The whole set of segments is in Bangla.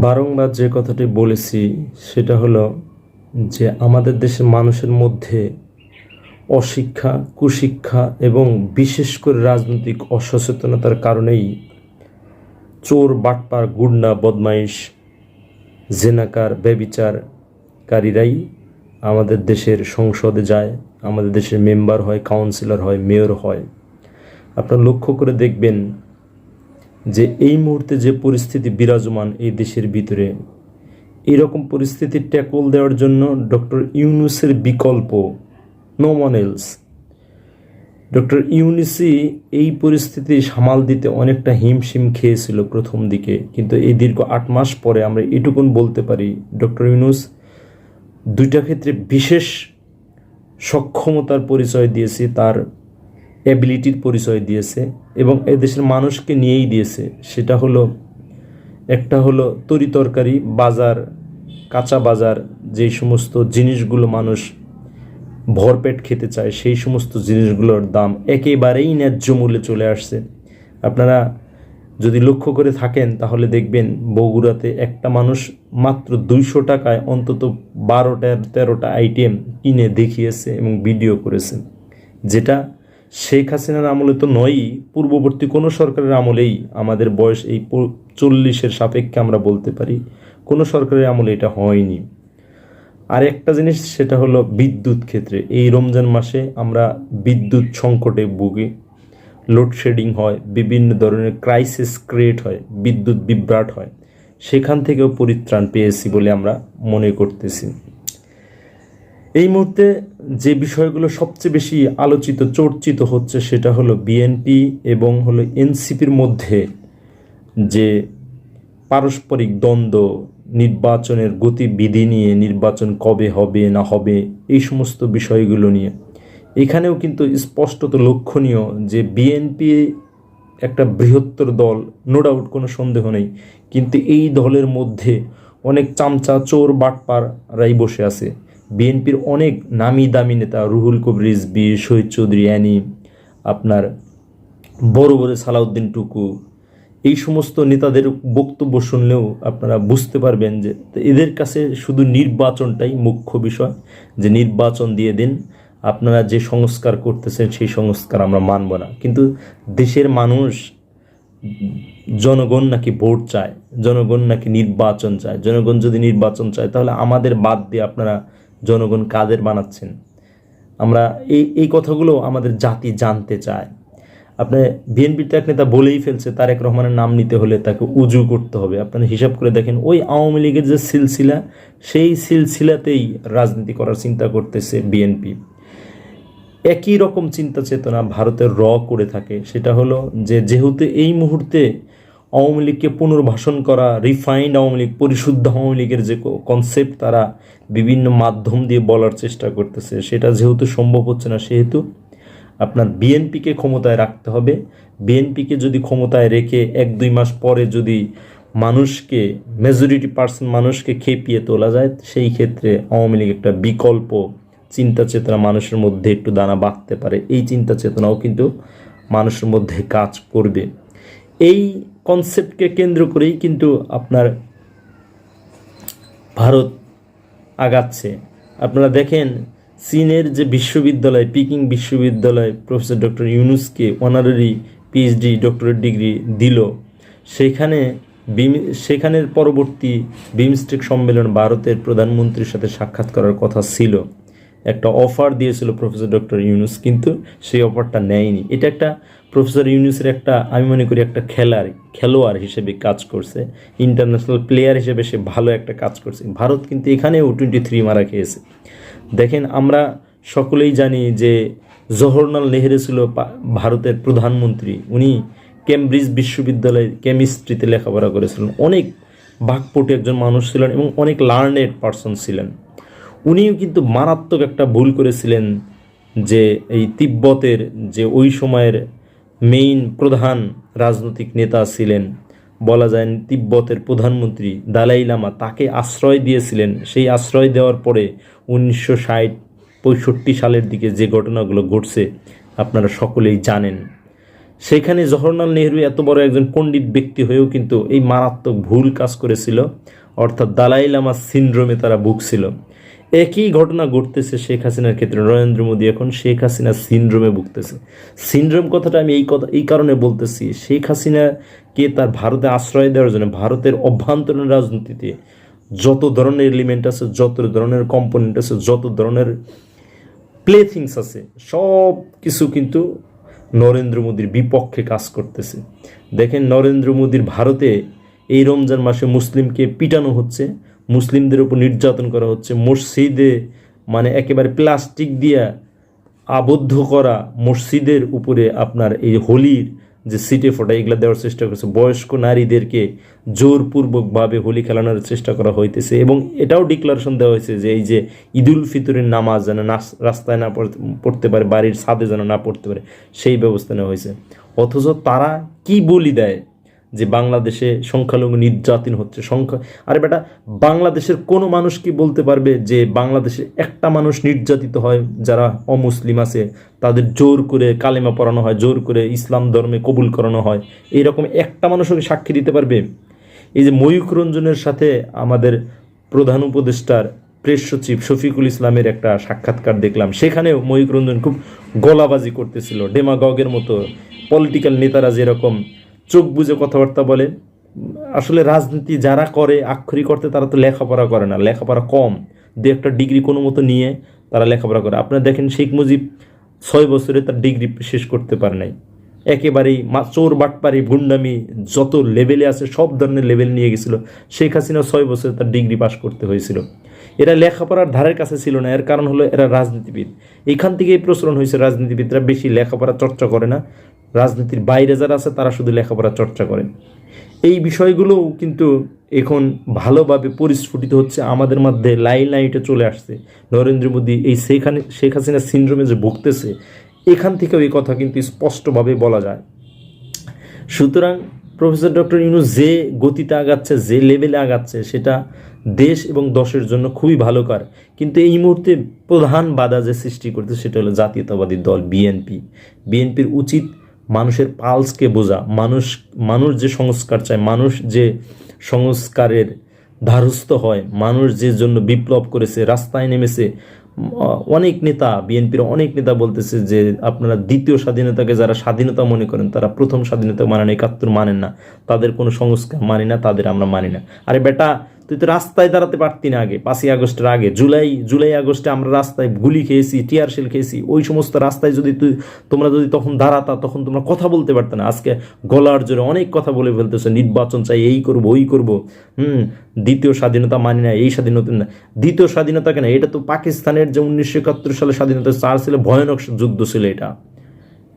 বারংবার যে কথাটি বলেছি, সেটা হলো যে আমাদের দেশের মানুষের মধ্যে অশিক্ষা, কুশিক্ষা এবং বিশেষ করে রাজনৈতিক অসচেতনতার কারণেই চোর, বাটপার, গুন্ডা, বদমাইশ, জেনাকার, ব্যবিচারকারীরাই আমাদের দেশের সংসদে যায়, আমাদের দেশের মেম্বার হয়, কাউন্সিলর হয়, মেয়র হয়। আপনারা লক্ষ্য করে দেখবেন যে এই মুহূর্তে যে পরিস্থিতি বিরাজমান এই দেশের ভিতরে, এরকম পরিস্থিতি ট্যাকল দেওয়ার জন্য ডক্টর ইউনুসের বিকল্প নো ওয়ান এলস ডক্টর ইউনুসই এই পরিস্থিতি সামাল দিতে অনেকটা হিমশিম খেয়েছিল প্রথম দিকে, কিন্তু এই দীর্ঘ আট মাস পরে আমরা এটুকুন বলতে পারি, ডক্টর ইউনুস দুইটা ক্ষেত্রে বিশেষ সক্ষমতার পরিচয় দিয়েছে তার অ্যাবিলিটির পরিচয় দিয়েছে এবং এদেশের মানুষকে নিয়েই দিয়েছে। সেটা হলো, একটা হলো তরি তরকারি, বাজার, কাঁচা বাজার যেই সমস্ত জিনিসগুলো মানুষ ভরপেট খেতে চায়, সেই সমস্ত জিনিসগুলোর দাম একেবারেই ন্যায্য মূল্যে চলে আসছে। আপনারা যদি লক্ষ্য করে থাকেন, তাহলে দেখবেন বগুড়াতে একটা মানুষ মাত্র দুইশো টাকায় অন্তত বারোটা তেরোটা আইটেম কিনে দেখিয়েছে এবং ভিডিও করেছে। যেটা শেখ হাসিনার আমলে তো নয়ই, পূর্ববর্তী কোনো সরকারের আমলেই আমাদের বয়স এই চল্লিশের সাপেক্ষে আমরা বলতে পারি, কোনো সরকারের আমলে এটা হয়নি। আর একটা জিনিস সেটা হলো বিদ্যুৎ ক্ষেত্রে। এই রমজান মাসে আমরা বিদ্যুৎ সংকটে ভুগি, লোডশেডিং হয়, বিভিন্ন ধরনের ক্রাইসিস ক্রিয়েট হয়, বিদ্যুৎ বিভ্রাট হয়। সেখান থেকেও পরিত্রাণ পেয়েছি বলে আমরা মনে করতেছি। এই মুহূর্তে যে বিষয়গুলো সবচেয়ে বেশি আলোচিত, চর্চিত হচ্ছে সেটা হলো বিএনপি এবং হলো এনসিপির মধ্যে যে পারস্পরিক দ্বন্দ্ব, নির্বাচনের গতিবিধি নিয়ে নির্বাচন কবে হবে না হবে, এই সমস্ত বিষয়গুলো নিয়ে। এখানেও কিন্তু স্পষ্টত লক্ষণীয় যে বিএনপি একটা বৃহত্তর দল নো ডাউট কোনো সন্দেহ নেই, কিন্তু এই দলের মধ্যে অনেক চামচা, চোর বাটপাররাই বসে আছে। বিএনপির অনেক নামি দামি নেতা, রুহুল কবির রিজবি শহীদ চৌধুরী, অ্যানি, আপনার বড় বড় সালাউদ্দিন টুকু, এই সমস্ত নেতাদের বক্তব্য শুনলেও আপনারা বুঝতে পারবেন যে এদের কাছে শুধু নির্বাচনটাই মুখ্য বিষয়। যে নির্বাচন দিয়ে দিন, আপনারা যে সংস্কার করতেছেন সেই সংস্কার আমরা মানব না। কিন্তু দেশের মানুষ জনগণ নাকি ভোট চায়, জনগণ নাকি নির্বাচন চায়। জনগণ যদি নির্বাচন চায়, তাহলে আমাদের বাদ দিয়ে আপনারা জনগণ কাদের বানাচ্ছেন? আমরা এই এই কথাগুলো আমাদের জাতি জানতে চায়। বিএনপির তো এক নেতা বলেই ফেলছে, তারেক রহমানের নাম নিতে হলে তাকে উজু করতে হবে। আপনারা হিসাব করে দেখেন, ওই আওয়ামী লীগের যে সিলসিলা, সেই সিলসিলাতেই রাজনীতি করার চিন্তা করতেছে বিএনপি একই রকম চিন্তা চেতনা ভারতের র করে থাকে, সেটা হলো যে যেহেতু এই মুহূর্তে আওয়ামী লীগকে পুনর্বাসন করা রিফাইন্ড আওয়ামী লীগ, পরিশুদ্ধ আওয়ামী লীগের যে কনসেপ্ট তারা বিভিন্ন মাধ্যম দিয়ে বলার চেষ্টা করতেছে। সেটা যেহেতু সম্ভব হচ্ছে না, সেহেতু আপনার বিএনপিকে ক্ষমতায় রাখতে হবে। বিএনপিকে যদি ক্ষমতায় রেখে এক, দুই মাস পরে যদি মানুষকে মেজরিটি পার্সেন্ট মানুষকে খেপিয়ে তোলা যায়, সেই ক্ষেত্রে আওয়ামী লীগ একটা বিকল্প চিন্তা চেতনা মানুষের মধ্যে একটু দানা বাঁধতে পারে। এই চিন্তা চেতনাও কিন্তু মানুষের মধ্যে কাজ করবে। এই কনসেপ্টকে কেন্দ্র করেই কিন্তু আপনার ভারত আগাচ্ছে। আপনারা দেখেন, চীনের যে বিশ্ববিদ্যালয়, পিকিং বিশ্ববিদ্যালয়, প্রফেসর ডক্টর ইউনুসকে অনারারি পিএইচডি ডক্টরেট ডিগ্রি দিল। সেখানে বিম, সেখানের পরবর্তী বিমস্টেক সম্মেলন ভারতের প্রধানমন্ত্রীর সাথে সাক্ষাৎ করার কথা ছিল। একটা অফার দিয়েছিল প্রফেসর ডক্টর ইউনুস, কিন্তু সেই অফারটা নেয়নি। এটা একটা প্রফেসর ইউনুসের একটা, আমি মনে করি একটা খেলার, খেলোয়াড় হিসেবে কাজ করছে ইন্টারন্যাশনাল প্লেয়ার হিসেবে সে ভালো একটা কাজ করছে। ভারত কিন্তু এখানেও টোয়েন্টি থ্রি মারা খেয়েছে। দেখেন, আমরা সকলেই জানি যে জওহরলাল নেহেরু ছিল ভারতের প্রধানমন্ত্রী। উনি কেমব্রিজ বিশ্ববিদ্যালয়ে কেমিস্ট্রিতে লেখাপড়া করেছিলেন। অনেক বাকপটু একজন মানুষ ছিলেন এবং অনেক লার্নেড পার্সন ছিলেন। উনিও কিন্তু মারাত্মক একটা ভুল করেছিলেন যে এই তিব্বতের যে ওই সময়ের মেইন প্রধান রাজনৈতিক নেতা ছিলেন। বলা যায় তিব্বতের প্রধানমন্ত্রী দালাই লামা তাকে আশ্রয় দিয়েছিলেন। সেই আশ্রয় দেওয়ার পরে উনিশশো ষাট পঁয়ষট্টি সালের দিকে যে ঘটনাগুলো ঘটছে, আপনারা সকলেই জানেন। সেখানে জওহরলাল নেহরু এত বড় একজন পণ্ডিত ব্যক্তি হয়েও কিন্তু এই মারাত্মক ভুল কাজ করেছিল, অর্থাৎ দালাই লামা সিন্ড্রোমে তারা ভুগছিল। একই ঘটনা ঘটতেছে শেখ হাসিনার ক্ষেত্রে। নরেন্দ্র মোদী এখন শেখ হাসিনা সিন্ড্রোমে ভুগতেছে। সিন্ড্রোম কথাটা আমি এই কথা এই কারণে বলতেছি, শেখ হাসিনাকে তার ভারতে আশ্রয় দেওয়ার জন্য, ভারতের অভ্যন্তরীণ রাজনীতিতে যত ধরনের এলিমেন্ট আছে, যত ধরনের কম্পোনেন্ট আছে, যত ধরনের প্লে থিংস আছে, সব কিছু কিন্তু নরেন্দ্র মোদীর বিপক্ষে কাজ করতেছে। দেখেন, নরেন্দ্র মোদীর ভারতে এই রমজান মাসে মুসলিমকে পিটানো হচ্ছে মুসলিমদের উপর নির্যাতন করা হচ্ছে, মসজিদে মানে একেবারে প্লাস্টিক দিয়া আবদ্ধ করা মসজিদের উপরে আপনার এই হোলির যে সিটে ফোটা, এগুলো দেওয়ার চেষ্টা করছে। বয়স্ক নারীদেরকে জোরপূর্বকভাবে হোলি খেলানোর চেষ্টা করা হইতেছে এবং এটাও ডিক্লারেশন দেওয়া হয়েছে যে এই যে ঈদুল ফিতরের নামাজ যেন নাস- রাস্তায় না পড়তে পারে, বাড়ির ছাদে যেন না পড়তে পারে, সেই ব্যবস্থা নেওয়া হয়েছে। অথচ তারা কি বলি দেয়? যে বাংলাদেশে সংখ্যালঘু নির্যাতন হচ্ছে, সংখ্যা আরে বেটা, বাংলাদেশের কোনো মানুষ কি বলতে পারবে যে বাংলাদেশে একটা মানুষ নির্যাতিত হয়, যারা অমুসলিম আছে, তাদের জোর করে কালেমা পড়ানো হয়, জোর করে ইসলাম ধর্মে কবুল করানো হয়? এইরকম একটা মানুষও কি সাক্ষী দিতে পারবে? এই যে ময়ূক রঞ্জনের সাথে আমাদের প্রধান উপদেষ্টার প্রেস সচিব শফিকুল ইসলামের একটা সাক্ষাৎকার দেখলাম। সেখানেও ময়ূক রঞ্জন খুব গলাবাজি করতেছিল। ডেমাগগের মতো পলিটিক্যাল নেতারা যেরকম চোখ বুঝে কথাবার্তা বলে। আসলে রাজনীতি যারা করে, আক্ষরিক করতে তারা তো লেখাপড়া করে না। লেখাপড়া কম। দু একটা ডিগ্রি কোনো মতো নিয়ে তারা লেখাপড়া করে। আপনারা দেখেন শেখ মুজিব ছয় বছরে তার ডিগ্রি শেষ করতে পারে নাই। একেবারেই চোর, বাটপারি গুন্ডামি যত লেভেলে আছে সব ধরনের লেভেল নিয়ে গেছিল। শেখ হাসিনা ছয় বছরে তার ডিগ্রি পাশ করতে হয়েছিল। এরা লেখাপড়ার ধারের কাছে ছিল না। এর কারণ হলো এরা রাজনীতিবিদ। এখান থেকেই প্রচলন হয়েছে রাজনীতিবিদরা। বেশি লেখাপড়া চর্চা করে না। রাজনীতির বাইরে যারা আছে, তারা শুধু লেখাপড়া চর্চা করেন। এই বিষয়গুলোও কিন্তু এখন ভালোভাবে পরিস্ফুটিত হচ্ছে। আমাদের মধ্যে লাইন লাইটে চলে আসছে। নরেন্দ্র মোদী এই সেখানে শেখ হাসিনা সিন্ড্রোমে যে ভুগতেছে, এখান থেকেও এই কথা কিন্তু স্পষ্টভাবে বলা যায়। সুতরাং প্রফেসর ডক্টর ইউনুস যে গতিতে আগাচ্ছে, যে লেভেলে আগাচ্ছে, সেটা দেশ এবং দশের জন্য খুবই ভালো কার। কিন্তু এই মুহূর্তে প্রধান বাধা যে সৃষ্টি করতে সেটা হলো জাতীয়তাবাদী দল, বিএনপি। বিএনপির উচিত মানুষের পালসকে বোঝা, মানুষ মানুষ যে সংস্কার চায়, মানুষ যে সংস্কারের ধারস্থ হয়, মানুষ যে জন্য বিপ্লব করেছে, রাস্তায় নেমেছে অনেক নেতা, বিএনপির অনেক নেতা বলতেছে যে আপনারা দ্বিতীয় স্বাধীনতাকে যারা স্বাধীনতা মনে করেন, তারা প্রথম স্বাধীনতা মানেন, একাত্তর মানেন না। তাদের কোনো সংস্কার মানি না, তাদের আমরা মানি না। আরে বেটা তুই তো রাস্তায় দাঁড়াতে পারতি না আগে, পাঁচই আগস্টের আগে। জুলাই জুলাই আগস্টে আমরা রাস্তায় গুলি খেয়েছি, টিয়ার শেল খেয়েছি। ওই সমস্ত রাস্তায় যদি তুই, তোমরা যদি তখন দাঁড়াতা, তখন তোমরা কথা বলতে পারতে না। আজকে গলার জোরে অনেক কথা বলে ফেলতেছে, নির্বাচন চাই, এই করব, ওই করব। হুম, দ্বিতীয় স্বাধীনতা মানি না, এই স্বাধীনতা না। দ্বিতীয় স্বাধীনতা কেন? এটা তো পাকিস্তানের যে উনিশশো একাত্তর সালে স্বাধীনতা চার ছিল, ভয়ানক যুদ্ধ ছিল এটা।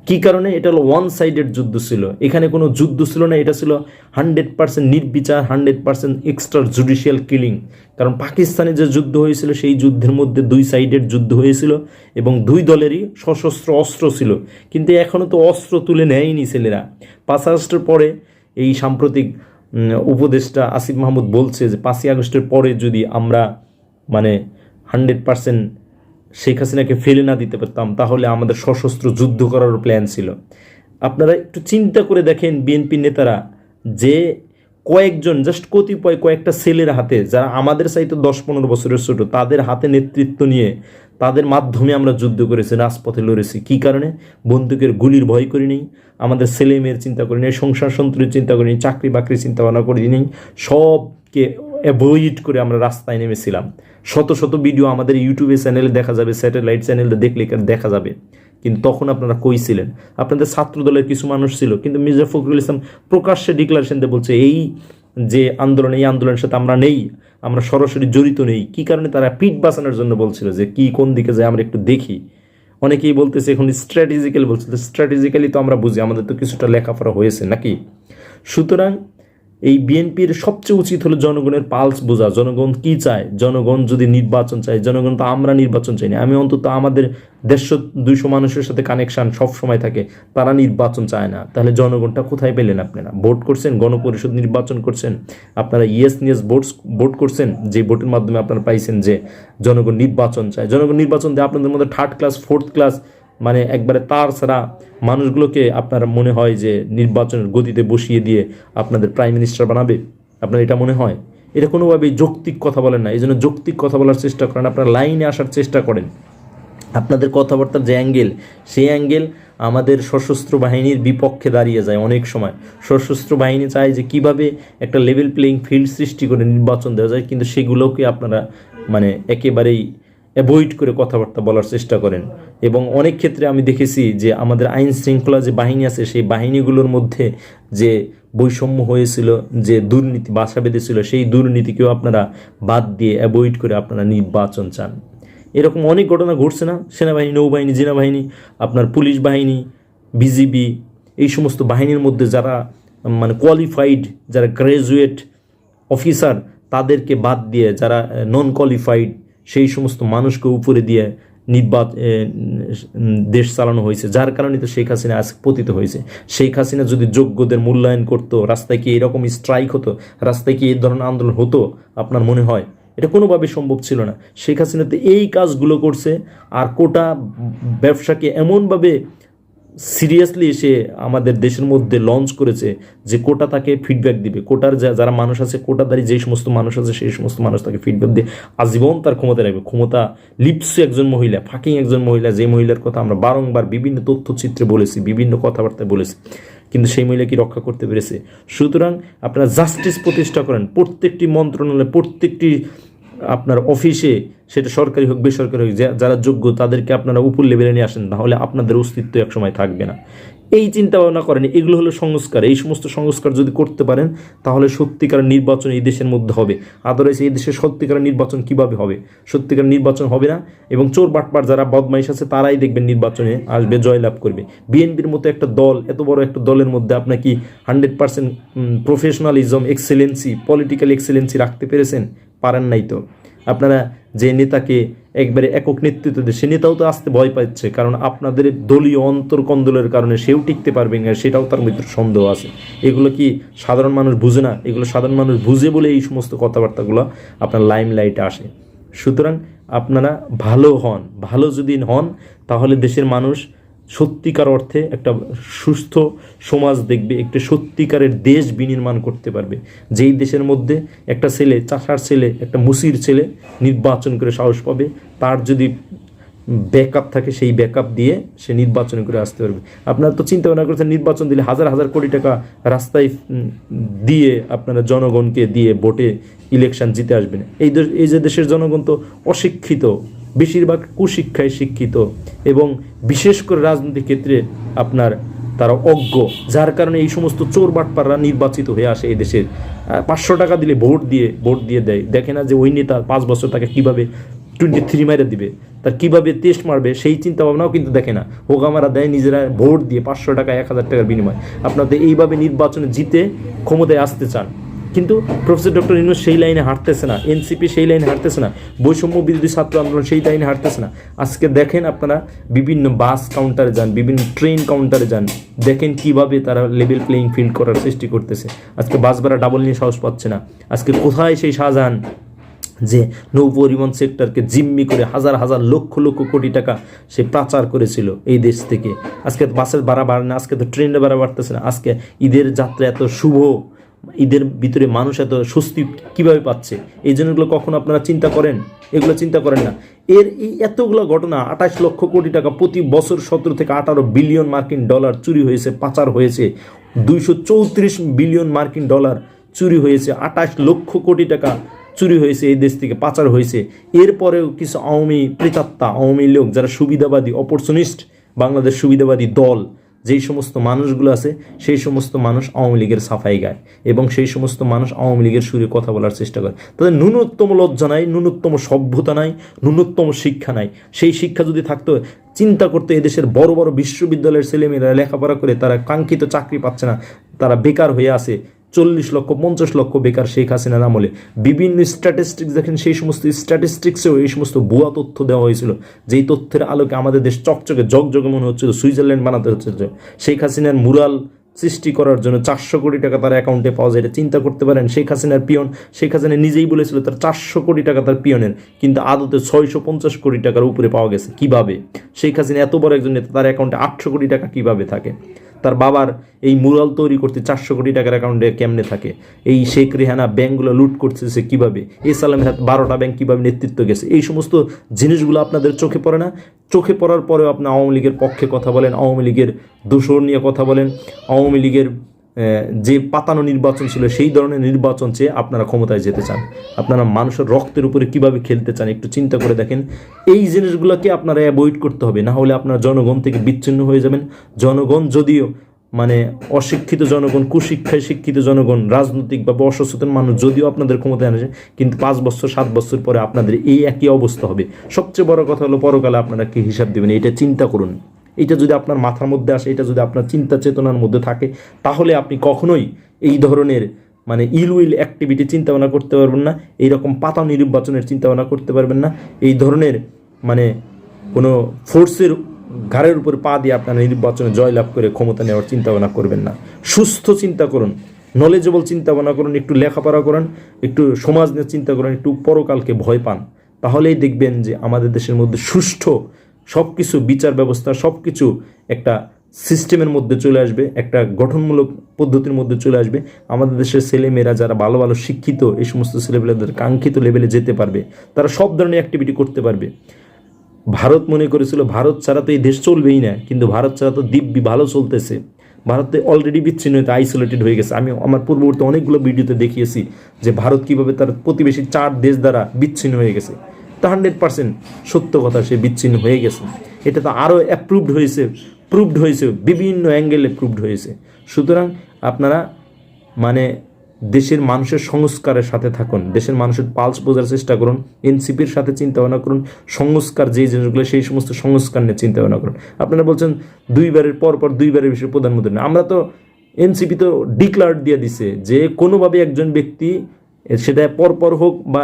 কি কারণে? এটা হলো ওয়ান সাইডেড যুদ্ধ ছিল। এখানে কোনো যুদ্ধ ছিল না, এটা ছিল hundred percent নির্বিচার hundred percent extra judicial killing কারণ পাকিস্তানে যে যুদ্ধ হয়েছিল, সেই যুদ্ধের মধ্যে দুই সাইডের যুদ্ধ হয়েছিল এবং দুই দলেরই সশস্ত্র অস্ত্র ছিল। কিন্তু এখনও তো অস্ত্র তুলে নেয়নি ছেলেরা। পাঁচ আগস্টের পরে এই সাম্প্রতিক উপদেষ্টা আসিফ মাহমুদ বলছে যে পাঁচই আগস্টের পরে যদি আমরা মানে হান্ড্রেড পার্সেন্ট শেখ হাসিনাকে ফেলে না দিতে পারতাম, তাহলে আমাদের সশস্ত্র যুদ্ধ করারও প্ল্যান ছিল। আপনারা একটু চিন্তা করে দেখেন বিএনপি নেতারা যে কয়েকজন জাস্ট কতিপয় কয়েকটা ছেলের হাতে, যারা আমাদের চাইতে দশ পনেরো বছরের ছোট, তাদের হাতে নেতৃত্ব নিয়ে তাদের মাধ্যমে আমরা যুদ্ধ করেছি, রাজপথে লড়েছি। কী কারণে? বন্দুকের গুলির ভয় করি নেই, আমাদের ছেলে মেয়ের চিন্তা করি নেই, সংসার সন্ত্রের চিন্তা করি নেই চাকরি বাকরি চিন্তা ভাবনা করি নেই, সবকে অ্যাভয়েড করে আমরা রাস্তায় নেমেছিলাম। শত শত ভিডিও আমাদের ইউটিউবে চ্যানেলে দেখা যাবে, স্যাটেলাইট চ্যানেলে দেখলে দেখা যাবে। কিন্তু তখন আপনারা কই ছিলেন? আপনাদের ছাত্র দলের কিছু মানুষ ছিল, কিন্তু মির্জা ফখরুল ইসলাম প্রকাশ্যে ডিক্লারেশন দিয়ে বলছে, এই যে আন্দোলন, এই আন্দোলনের সাথে আমরা নেই, আমরা সরাসরি জড়িত নেই। কি কারণে তারা পিঠ বাঁচানোর জন্য বলছিল যে, কি, কোন দিকে যায় আমরা একটু দেখি? অনেকেই বলতেছে, এখন স্ট্র্যাটেজিক্যালি বলছে স্ট্র্যাটেজিক্যালি তো আমরা বুঝি, আমাদের তো কিছুটা লেখাপড়া হয়েছে নাকি? সুতরাং এই বিএনপির সবচেয়ে উচিত হলো জনগণের পালস বোঝা। জনগণ কি চায়? জনগণ যদি নির্বাচন চায়, জনগণ তো আমরা নির্বাচন চাই না। আমি অন্তত আমাদের দেড়শো দুইশো মানুষের সাথে কানেকশন সব সময় থাকে, তারা নির্বাচন চায় না। তাহলে জনগণটা কোথায় পেলেন আপনারা? ভোট করছেন, গণপরিষদ নির্বাচন করছেন। আপনারা ইয়েস নিয়েস ভোট ভোট করছেন, যে ভোটের মাধ্যমে আপনারা পাইছেন যে জনগণ নির্বাচন চায়। জনগণ নির্বাচন দেয় আপনাদের মধ্যে থার্ড ক্লাস ফোর্থ ক্লাস মানে একবারে তার ছাড়া মানুষগুলোকে আপনার মনে হয় যে নির্বাচনের গতিতে বসিয়ে দিয়ে আপনাদের প্রাইম মিনিস্টার বানাবে? আপনার এটা মনে হয়? এটা কোনোভাবেই যৌক্তিক কথা বলেন না। এই জন্য যৌক্তিক কথা বলার চেষ্টা করেন। আপনার লাইনে আসার চেষ্টা করেন। আপনাদের কথাবার্তার যে অ্যাঙ্গেল সেই অ্যাঙ্গেল আমাদের সশস্ত্র বাহিনীর বিপক্ষে দাঁড়িয়ে যায় অনেক সময়। সশস্ত্র বাহিনী চায় যে কীভাবে একটা লেভেল প্লেইং ফিল্ড সৃষ্টি করে নির্বাচন দেওয়া যায়, কিন্তু সেগুলোকে আপনারা মানে একেবারেই অ্যাভয়েড করে কথাবার্তা বলার চেষ্টা করেন। এবং অনেক ক্ষেত্রে আমি দেখেছি যে আমাদের আইন শৃঙ্খলা যে বাহিনী আছে, সেই বাহিনীগুলোর মধ্যে যে বৈষম্য হয়েছিল, যে দুর্নীতি, বাসা বেঁধেছিল, সেই দুর্নীতিকেও আপনারা বাদ দিয়ে অ্যাভয়েড করে আপনারা নির্বাচন চান। এরকম অনেক ঘটনা ঘটছে না? সেনাবাহিনী, নৌবাহিনী সেনাবাহিনী আপনার পুলিশ বাহিনী, বিজিবি, এই সমস্ত বাহিনীর মধ্যে যারা মানে কোয়ালিফাইড যারা গ্র্যাজুয়েট অফিসার তাদেরকে বাদ দিয়ে যারা নন কোয়ালিফাইড সেই সমস্ত মানুষকে উপরে দিয়ে নির্বাচ দেশ চালানো হয়েছে। যার কারণে তো শেখ হাসিনা আজ পতিত হয়েছে। শেখ হাসিনা যদি যোগ্যদের মূল্যায়ন করতো, রাস্তায় কি এরকম স্ট্রাইক হতো, রাস্তায় কি এই ধরনের আন্দোলন হতো, আপনার মনে হয়? এটা কোনোভাবে সম্ভব ছিল না। শেখ হাসিনা তো এই কাজগুলো করছে, আর কোটা ব্যবসাকে এমনভাবে সিরিয়াসলি এসে আমাদের দেশের মধ্যে লঞ্চ করেছে যে কোটা তাকে ফিডব্যাক দিবে। কোটার যারা মানুষ আছে কোটাদারি যে সমস্ত মানুষ আছে, সেই সমস্ত মানুষ তাকে ফিডব্যাক দিয়ে আজীবন তার ক্ষমতা রাখবে। ক্ষমতা লিপসু একজন মহিলা ফাঁকিং একজন মহিলা যে মহিলার কথা আমরা বারংবার বিভিন্ন তথ্যচিত্রে বলেছি, বিভিন্ন কথাবার্তায় বলেছি, কিন্তু সেই মহিলা কি রক্ষা করতে পেরেছে? সুতরাং আপনারা জাস্টিস প্রতিষ্ঠা করেন। প্রত্যেকটি মন্ত্রণালয়, প্রত্যেকটি আপনার অফিসে, সেটা সরকারি হোক, বেসরকারি হোক যারা যোগ্য, তাদেরকে আপনারা উপর লেভেলে নিয়ে আসেন তাহলে আপনাদের অস্তিত্ব একসময় থাকবে না। এই চিন্তা ভাবনা করেন, এগুলো হলো সংস্কার। এই সমস্ত সংস্কার যদি করতে পারেন, তাহলে সত্যিকার নির্বাচন এই দেশের মধ্যে হবে। আদারওয়াইজ এই দেশে সত্যিকার নির্বাচন কীভাবে হবে? সত্যিকার নির্বাচন হবে না, এবং চোর বাটপার যারা বদমাইশ আছে, তারাই দেখবেন নির্বাচনে আসবে, জয়লাভ করবে। বিএনপির মতো একটা দল, এত বড় একটা দলের মধ্যে আপনার কি hundred percent professionalism excellency political excellency রাখতে পেরেছেন? পারেন নাই তো। আপনারা যে নেতাকে একবারে একক নেতৃত্ব দেয়, সে নেতাও তো আসতে ভয় পাচ্ছে, কারণ আপনাদের দলীয় অন্তর্কন্দলের কারণে সেও টিকতে পারবে না, সেটাও তার ভিতরে সন্দেহ আছে। এগুলো কি সাধারণ মানুষ বুঝে না? এগুলো সাধারণ মানুষ বুঝে বলে এই সমস্ত কথাবার্তাগুলো আপনার লাইম লাইটে আসে। সুতরাং আপনারা ভালো হন, ভালো যদি হন, তাহলে দেশের মানুষ সত্যিকার অর্থে একটা সুস্থ সমাজ দেখবে, একটা সত্যিকারের দেশ বিনির্মাণ করতে পারবে। যেই দেশের মধ্যে একটা ছেলে, চাষার ছেলে, একটা মুসির ছেলে নির্বাচন করে সাহস পাবে, তার যদি ব্যাকআপ থাকে, সেই ব্যাকআপ দিয়ে সে নির্বাচন করে আসতে পারবে। আপনারা তো চিন্তা ভাবনা করছেন, নির্বাচন দিলে হাজার হাজার কোটি টাকা রাস্তায় দিয়ে আপনারা জনগণকে দিয়ে ভোটে ইলেকশন জিতে আসবেন। এই এই যে দেশের জনগণ তো অশিক্ষিত বেশিরভাগ কুশিক্ষায় শিক্ষিত এবং বিশেষ করে রাজনৈতিক ক্ষেত্রে আপনার তারা অজ্ঞ, যার কারণে এই সমস্ত চোর বাটপাররা নির্বাচিত হয়ে আসে এই দেশের। পাঁচশো টাকা দিলে ভোট দিয়ে ভোট দিয়ে দেয়। দেখে না যে ওই নেতা পাঁচ বছর তাকে কীভাবে টোয়েন্টি থ্রি মাইরে দিবে? তার কীভাবে টেস্ট মারবে? সেই চিন্তা ভাবনাও কিন্তু দেখে না। হোগামারা দেয় নিজেরা ভোট দিয়ে পাঁচশো টাকা এক হাজার টাকার বিনিময়। আপনাদের এইভাবে নির্বাচনে জিতে ক্ষমতায় আসতে চান। কিন্তু প্রফেসর ডক্টর ইউনুস সেই লাইনে হাঁটতেছে না, এনসিপি সেই লাইনে হাঁটতেছে না, বৈষম্য বিরোধী ছাত্র আন্দোলন সেই লাইনে হাঁটতেছে না। আজকে দেখেন আপনারা বিভিন্ন বাস কাউন্টারে যান, বিভিন্ন ট্রেন কাউন্টারে যান, দেখেন কীভাবে তারা লেভেল প্লেইং ফিল্ড করার সৃষ্টি করতেছে। আজকে বাস ভাড়া ডাবল নিয়ে সাহস পাচ্ছে না। আজকে কোথায় সেই শাহজাহান যে নৌ পরিবহন সেক্টরকে জিম্মি করে হাজার হাজার লক্ষ লক্ষ কোটি টাকা সে পাচার করেছিল এই দেশ থেকে? আজকে বাসের ভাড়া বাড়ে না, আজকে তো ট্রেনের ভাড়া বাড়তেছে না, আজকে ঈদের যাত্রা এত শুভ। ঈদের ভিতরে মানুষ এত স্বস্তি কীভাবে পাচ্ছে? এই জিনিসগুলো কখনো আপনারা চিন্তা করেন? এগুলো চিন্তা করেন না। এর এই এতগুলো ঘটনা, আঠাশ লক্ষ কোটি টাকা প্রতি বছর সতেরো থেকে আঠারো বিলিয়ন মার্কিন ডলার চুরি হয়েছে, পাচার হয়েছে। দুইশো চৌত্রিশ বিলিয়ন মার্কিন ডলার চুরি হয়েছে, আঠাশ লক্ষ কোটি টাকা চুরি হয়েছে এই দেশ থেকে, পাচার হয়েছে। এরপরেও কিছু আওয়ামী প্রেতাত্মা, আওয়ামী লোক যারা সুবিধাবাদী অপরচুনিস্ট বাংলাদেশ সুবিধাবাদী দল যেই সমস্ত মানুষগুলো আছে, সেই সমস্ত মানুষ আওয়ামী লীগের সাফাই গায় এবং সেই সমস্ত মানুষ আওয়ামী লীগের সুরে কথা বলার চেষ্টা করে। তাদের ন্যূনতম লজ্জা নাই, ন্যূনতম সভ্যতা নাই, ন্যূনতম শিক্ষা নাই। সেই শিক্ষা যদি থাকতো, চিন্তা করতে এদেশের বড় বড় বিশ্ববিদ্যালয়ের ছেলেমেয়েরা লেখাপড়া করে তারা কাঙ্ক্ষিত চাকরি পাচ্ছে না, তারা বেকার হয়ে আছে চল্লিশ লক্ষ, পঞ্চাশ লক্ষ বেকার শেখ হাসিনার আমলে। বিভিন্ন স্ট্যাটিস্টিক্স দেখেন, সেই সমস্ত স্ট্যাটিস্টিক্সেও এই সমস্ত ভুয়া তথ্য দেওয়া হয়েছিল। যেই তথ্যের আলোকে আমাদের দেশ চকচকে জগজগে মনে হচ্ছিল, সুইজারল্যান্ড বানাতে হচ্ছে শেখ হাসিনার মুরাল সৃষ্টি করার জন্য চারশো কোটি টাকা তার অ্যাকাউন্টে পাওয়া যায়, এটা চিন্তা করতে পারেন, শেখ হাসিনার পিয়ন, শেখ হাসিনা নিজেই বলেছিল তার চারশো কোটি টাকা তার পিয়নের, কিন্তু আদতে ছয়শো পঞ্চাশ কোটি টাকার উপরে পাওয়া গেছে। কীভাবে? শেখ হাসিনা এত বড় একজন নেতা, তার অ্যাকাউন্টে আটশো কোটি টাকা কীভাবে থাকে? তার বাবার এই মুরাল তৈরি করতে চারশো কোটি টাকার অ্যাকাউন্টে কেমনে থাকে? এই শেখ রেহানা ব্যাঙ্কগুলো লুট করতেছে কীভাবে? এই সালামের হাত বারোটা ব্যাঙ্ক কীভাবে নেতৃত্ব গেছে? এই সমস্ত জিনিসগুলো আপনাদের চোখে পড়ে না? চোখে পড়ার পরেও আপনি আওয়ামী লীগের পক্ষে কথা বলেন, আওয়ামী লীগের দূষণ নিয়ে কথা বলেন, আওয়ামী লীগের যে পাতানো নির্বাচন ছিল, সেই ধরনের নির্বাচন চেয়ে আপনারা ক্ষমতায় যেতে চান। আপনারা মানুষের রক্তের উপরে কীভাবে খেলতে চান, একটু চিন্তা করে দেখেন। এই জিনিসগুলোকে আপনারা অ্যাভয়েড করতে হবে, না হলে আপনার জনগণ থেকে বিচ্ছিন্ন হয়ে যাবেন। জনগণ যদিও মানে অশিক্ষিত জনগণ, কুশিক্ষায় শিক্ষিত জনগণ রাজনৈতিকভাবে অসচেতন মানুষ যদিও আপনাদের ক্ষমতায় আনে কিন্তু পাঁচ বছর, সাত বছর পরে আপনাদের এই একই অবস্থা হবে। সবচেয়ে বড় কথা হলো পরকালে আপনারা কি হিসাব দেবেন? এটা চিন্তা করুন। এটা যদি আপনার মাথার মধ্যে আসে, এটা যদি আপনার চিন্তা চেতনার মধ্যে থাকে, তাহলে আপনি কখনোই এই ধরনের মানে ইল উইল অ্যাক্টিভিটি চিন্তা ভাবনা করতে পারবেন না, এইরকম পাতা নির্বাচনের চিন্তা ভাবনা করতে পারবেন না, এই ধরনের মানে কোনো ফোর্সের ঘাড়ের উপর পা দিয়ে আপনারা নির্বাচনে জয়লাভ করে ক্ষমতা নেওয়ার চিন্তা ভাবনা করবেন না। সুস্থ চিন্তা করুন নলেজেবল চিন্তা ভাবনা করুন, একটু লেখাপড়া করেন, একটু সমাজ নিয়ে চিন্তা করেন, একটু পরকালকে ভয় পান, তাহলেই দেখবেন যে আমাদের দেশের মধ্যে সুষ্ঠু সব কিছু বিচার ব্যবস্থা সব কিছু একটা সিস্টেমের মধ্যে চলে আসবে, একটা গঠনমূলক পদ্ধতির মধ্যে চলে আসবে। আমাদের দেশের ছেলেমেয়েরা যারা ভালো ভালো শিক্ষিত, এই সমস্ত ছেলেমেয়েদের কাঙ্ক্ষিত লেভেলে যেতে পারবে, তারা সব ধরনের অ্যাক্টিভিটি করতে পারবে। ভারত মনে করেছিল, ভারত ছাড়া তো এই দেশ চলবেই না। কিন্তু ভারত ছাড়া তো দিব্যি ভালো চলতেছে। ভারতে অলরেডি বিচ্ছিন্ন হয়ে আইসোলেটেড হয়ে গেছে। আমি আমার পূর্ববর্তী অনেকগুলো ভিডিওতে দেখিয়েছি যে ভারত কীভাবে তার প্রতিবেশী চার দেশ দ্বারা বিচ্ছিন্ন হয়ে গেছে। তা হান্ড্রেড পার্সেন্ট সত্য কথা, সে বিচ্ছিন্ন হয়ে গেছে। এটা তো আরও অ্যাপ্রুভড হয়েছে প্রুভড হয়েছে, বিভিন্ন অ্যাঙ্গেলে প্রুভড হয়েছে। সুতরাং আপনারা মানে দেশের মানুষের সংস্কারের সাথে থাকুন, দেশের মানুষের পালস বোঝার চেষ্টা করুন এনসিপির সাথে চিন্তা ভাবনা করুন, সংস্কার যেই জিনিসগুলো, সেই সমস্ত সংস্কার নিয়ে চিন্তা ভাবনা করুন। আপনারা বলছেন দুইবারের পর পর দুইবারের বেশি প্রধানমন্ত্রী আমরা তো এনসিপি তো ডিক্লার দিয়ে দিছে যে কোনোভাবে একজন ব্যক্তি, সেটা পরপর হোক বা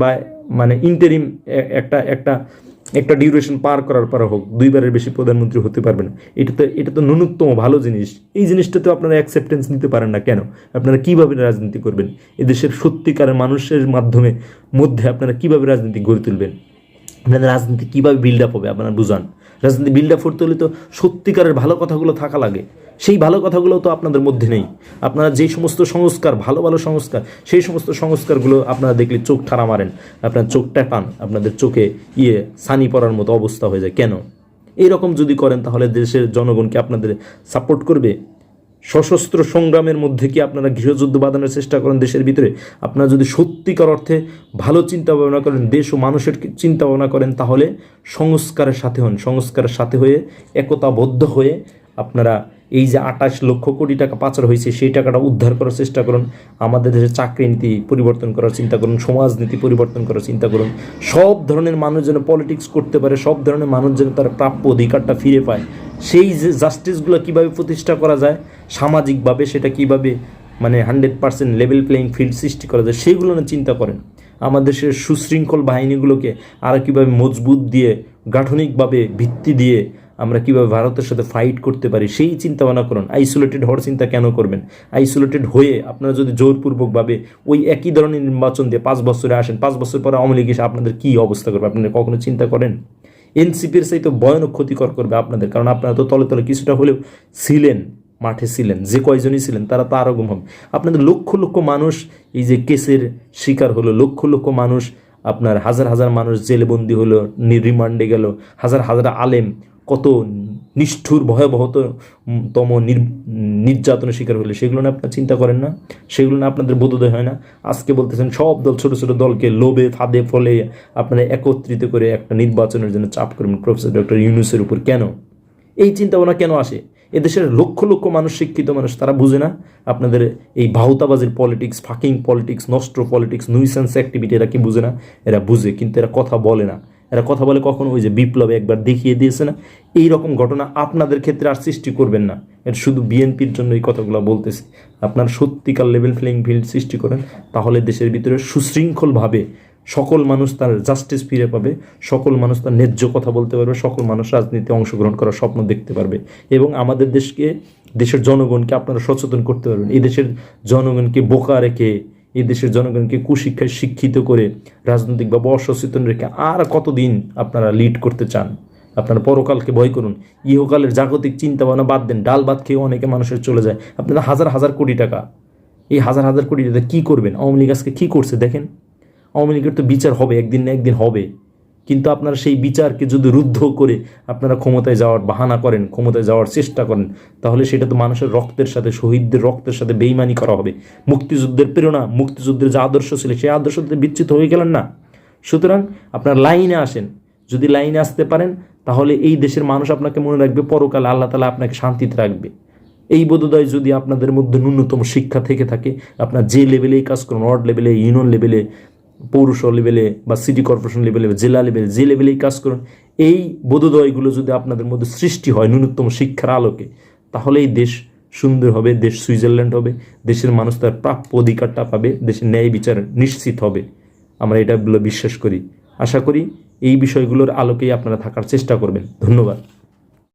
বা মানে ইন্টারিম একটা একটা একটা ডিউরেশন পার করার পর হোক, দুইবারের বেশি প্রধানমন্ত্রী হতে পারবে না। এটা তো এটা তো ন্যূনতম ভালো জিনিস। এই জিনিসটা তো আপনারা অ্যাকসেপ্টেন্স নিতে পারেন না কেন? আপনারা কীভাবে রাজনীতি করবেন? এদেশের সত্যিকারের মানুষের মাধ্যমে, মধ্যে আপনারা কীভাবে রাজনীতি গড়ে তুলবেন? আপনাদের রাজনীতি কীভাবে বিল্ড আপ হবে, আপনারা বুঝান। রাজনীতি আপ করতে হলে তো সত্যিকারের ভালো কথাগুলো থাকা লাগে। সেই ভালো কথাগুলো তো আপনাদের মধ্যে নেই। আপনারা যে সমস্ত সংস্কার, ভালো ভালো সংস্কার, সেই সমস্ত সংস্কারগুলো আপনারা দেখলে চোখ ঠাড়া মারেন। আপনার চোখটা পান আপনাদের চোখে ইয়ে সানি পড়ার মতো অবস্থা হয়ে যায়। কেন? এইরকম যদি করেন তাহলে দেশের জনগণকে আপনাদের সাপোর্ট করবে। সশস্ত্র সংগ্রামের মধ্যে কি আপনারা গৃহযুদ্ধ বাঁধানোর চেষ্টা করেন দেশের ভিতরে? আপনারা যদি সত্যিকার অর্থে ভালো চিন্তা ভাবনা করেন, দেশ ও মানুষের চিন্তা ভাবনা করেন, তাহলে সংস্কারের সাথে হন। সংস্কারের সাথে হয়ে, একতাবদ্ধ হয়ে আপনারা এই যে আঠাশ লক্ষ কোটি টাকা পাচার হয়েছে, সেই টাকাটা উদ্ধার করার চেষ্টা করুন। আমাদের দেশের চাকরি নীতি পরিবর্তন করার চিন্তা করুন সমাজনীতি পরিবর্তন করার চিন্তা করুন। সব ধরনের মানুষ যেন পলিটিক্স করতে পারে, সব ধরনের মানুষ যেন তার প্রাপ্য অধিকারটা ফিরে পায়। সেই যে জাস্টিসগুলো কীভাবে প্রতিষ্ঠা করা যায়, সামাজিকভাবে সেটা কীভাবে মানে hundred percent level playing field সৃষ্টি করা যায় সেইগুলো না চিন্তা করেন। আমাদের দেশের সুশৃঙ্খল বাহিনীগুলোকে আরও কীভাবে মজবুত দিয়ে, গাঠনিকভাবে ভিত্তি দিয়ে আমরা কীভাবে ভারতের সাথে ফাইট করতে পারি, সেই চিন্তা ভাবনা করুন। আইসোলেটেড হওয়ার চিন্তা কেন করবেন? আইসোলেটেড হয়ে আপনারা যদি জোরপূর্বকভাবে ওই একই ধরনের নির্বাচন দিয়ে পাঁচ বছরে আসেন, পাঁচ বছর পরে আওয়ামী লীগ এসে আপনাদের কী অবস্থা করবে? আপনারা কখনো চিন্তা করেন? এনসিপির সেই তো ভয়ানক ক্ষতিকর করবে আপনাদের, কারণ আপনারা তো তলে তলে কিছুটা হলেও ছিলেন, মাঠে ছিলেন, যে কয়জনই ছিলেন, তারা তো আরোগ্য হবে আপনাদের লক্ষ লক্ষ মানুষ এই যে কেসের শিকার হলো, লক্ষ লক্ষ মানুষ আপনার হাজার হাজার মানুষ জেলে বন্দি হলো রিমান্ডে গেল, হাজার হাজার আলেম নিষ্ঠুর ভয়াবহতম নির, নির্যাতনের শিকার হলে সেগুলো না আপনার চিন্তা করেন না। সেগুলো না আপনাদের বোধোদয় হয় না। আজকে বলতেছেন, সব দল, ছোট ছোট দলকে লোভে, ফাঁদে, ফলে আপনারা একত্রিত করে একটা নির্বাচনের জন্য চাপ করবেন। প্রফেসর ডক্টর ইউনুসের উপর কেন? এই চিন্তা ভাবনা কেন আসে? এদেশের লক্ষ লক্ষ মানুষ শিক্ষিত মানুষ, তারা বুঝে না। আপনাদের এই ভাউতাবাজির পলিটিক্স ফাকিং পলিটিক্স নষ্ট পলিটিক্স নুইসেন্স অ্যাক্টিভিটি এরা কি বুঝে না? এরা বুঝে, কিন্তু এরা কথা বলে না। এরা কথা বলে কখনো ওই যে বিপ্লবে একবার দেখিয়ে দিয়েছে না। এই রকম ঘটনা আপনাদের ক্ষেত্রে আর সৃষ্টি করবেন না। এটা শুধু বিএনপির জন্য এই কথাগুলো বলতেছি। আপনার সত্যিকার লেভেল প্লেইং ফিল্ড সৃষ্টি করেন, তাহলে দেশের ভিতরে সুশৃঙ্খলভাবে সকল মানুষ তার জাস্টিস ফিরে পাবে, সকল মানুষ তার ন্যায্য কথা বলতে পারবে, সকল মানুষ রাজনীতিতে অংশগ্রহণ করার স্বপ্ন দেখতে পারবে। এবং আমাদের দেশকে, দেশের জনগণকে আপনারা সচেতন করতে পারবেন। এই দেশের জনগণকে বোকা রেখে এই দেশের জনগণকে কুশিক্ষায় শিক্ষিত করে রাজনৈতিক রাজনৈতিকভাবে অসচেতন রেখে আর কতদিন আপনারা লিড করতে চান? আপনারা পরকালকে ভয় করুন। ইহকালের জাগতিক চিন্তা ভাবনা বাদ দেন। ডাল ভাত খেয়ে অনেকে মানুষের চলে যায়। আপনারা হাজার হাজার কোটি টাকা। এই হাজার হাজার কোটি টাকা কী করবেন? আওয়ামী লীগ আজকে কী করছে দেখেন? আওয়ামী লীগের তো বিচার হবে, একদিন না একদিন হবে। কিন্তু আপনারা সেই বিচারকে যদি রুদ্ধ করে আপনারা ক্ষমতায় যাওয়ার বাহানা করেন, ক্ষমতায় যাওয়ার চেষ্টা করেন, তাহলে সেটা তো মানুষের রক্তের সাথে, শহীদদের রক্তের সাথে বেইমানি করা হবে। মুক্তিযুদ্ধের প্রেরণা, মুক্তিযুদ্ধের যে আদর্শ ছিল, সেই আদর্শ থেকে বিচ্যুত হয়ে গেলেন না। সুতরাং আপনার লাইনে আসেন। যদি লাইনে আসতে পারেন, তাহলে এই দেশের মানুষ আপনাকে মনে রাখবে, পরকালে আল্লাহ তালা আপনাকে শান্তিতে রাখবে। এই বোধোদয় যদি আপনাদের মধ্যে ন্যূনতম শিক্ষা থেকে থাকে, আপনার যে লেভেলেই কাজ করুন ওয়ার্ড লেভেলে ইউনিয়ন লেভেলে পৌরস লেভেলে বা সিটি কর্পোরেশন লেভেলে জেলা লেভেলে, যে লেভেলেই কাজ করুন, এই বোধোদয়গুলো যদি আপনাদের মধ্যে সৃষ্টি হয় ন্যূনতম শিক্ষার আলোকে তাহলে এই দেশ সুন্দর হবে, দেশ সুইজারল্যান্ড হবে, দেশের মানুষ তার প্রাপ্য অধিকারটা পাবে, দেশের ন্যায় বিচার নিশ্চিত হবে। আমরা এটা বিশ্বাস করি। আশা করি এই বিষয়গুলোর আলোকেই আপনারা থাকার চেষ্টা করবেন। ধন্যবাদ।